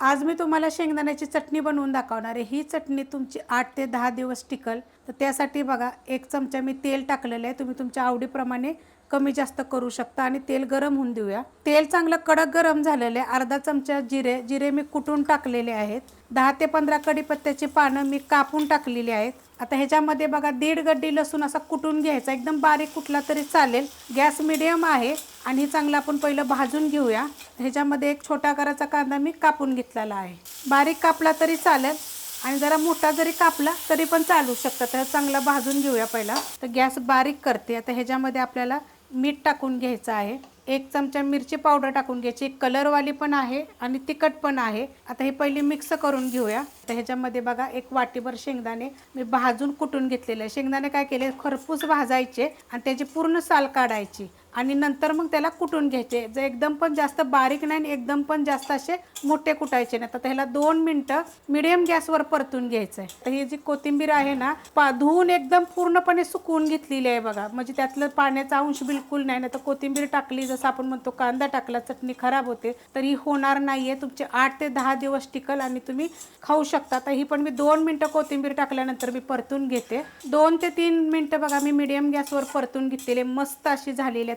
आज मी तुम्हाला शेंगदाण्याची चटणी बनवून दाखवणार आहे. ही चटणी तुमची आठ ते दहा दिवस टिकल. तर त्यासाठी बघा एक चमचा मी तेल टाकलेलं आहे. तुम्ही तुमच्या आवडीप्रमाणे कमी जास्त करू शकता आणि तेल गरम होऊन देऊया. तेल चांगलं कडक गरम झालेलं आहे. अर्धा चमचा जिरे जिरे मी कुटून टाकलेले आहेत. दहा ते पंधरा कडीपत्त्याची पानं मी कापून टाकलेली आहेत. आता ह्याच्यामध्ये बघा दीड गड्डी लसूण असा कुटून घ्यायचा. एकदम बारीक कुठला तरी चालेल. गॅस मिडियम आहे. आणि हे चांगलं आपण पहिलं भाजून घेऊया. ह्याच्यामध्ये एक छोटा आकाराचा कांदा मी कापून घेतलेला आहे. बारीक कापला तरी चालेल आणि जरा मोठा जरी कापला तरी पण चालू शकतं. तर चांगला भाजून घेऊया पहिला. तर गॅस बारीक करते. आता ह्याच्यामध्ये आपल्याला मीठ टाकून घ्यायचं आहे. एक चमचा मिरची पावडर टाकून घ्यायची. एक कलरवाली पण आहे आणि तिखट पण आहे. आता हे पहिली मिक्स करून घेऊया. तर ह्याच्यामध्ये बघा एक वाटीभर शेंगदाणे मी भाजून कुटून घेतलेले आहे. शेंगदाणे काय केले? खरपूस भाजायचे आणि त्याची पूर्ण साल काढायची. आणि नंतर मग त्याला कुटून घ्यायचे. जे एकदम पण जास्त बारीक नाही आणि एकदम पण जास्त असे मोठे कुटायचे नाही. तर ह्याला दोन मिनटं मिडियम गॅसवर परतून घ्यायचं आहे तर ही जी कोथिंबीर आहे ना पा धुवून एकदम पूर्णपणे सुकवून घेतलेली आहे बघा. म्हणजे त्यातलं पाण्याचा अंश बिलकुल नाही. ना तर कोथिंबीर टाकली जसं आपण म्हणतो कांदा टाकला चटणी खराब होते तर ही होणार नाही आहे तुमचे आठ ते दहा दिवस टिकल आणि तुम्ही खाऊ शकता. तर ही पण मी दोन मिनटं कोथिंबीर टाकल्यानंतर मी परतून घेते. दोन ते तीन मिनटं बघा मी मिडियम गॅसवर परतून घेतलेले मस्त अशी झालेली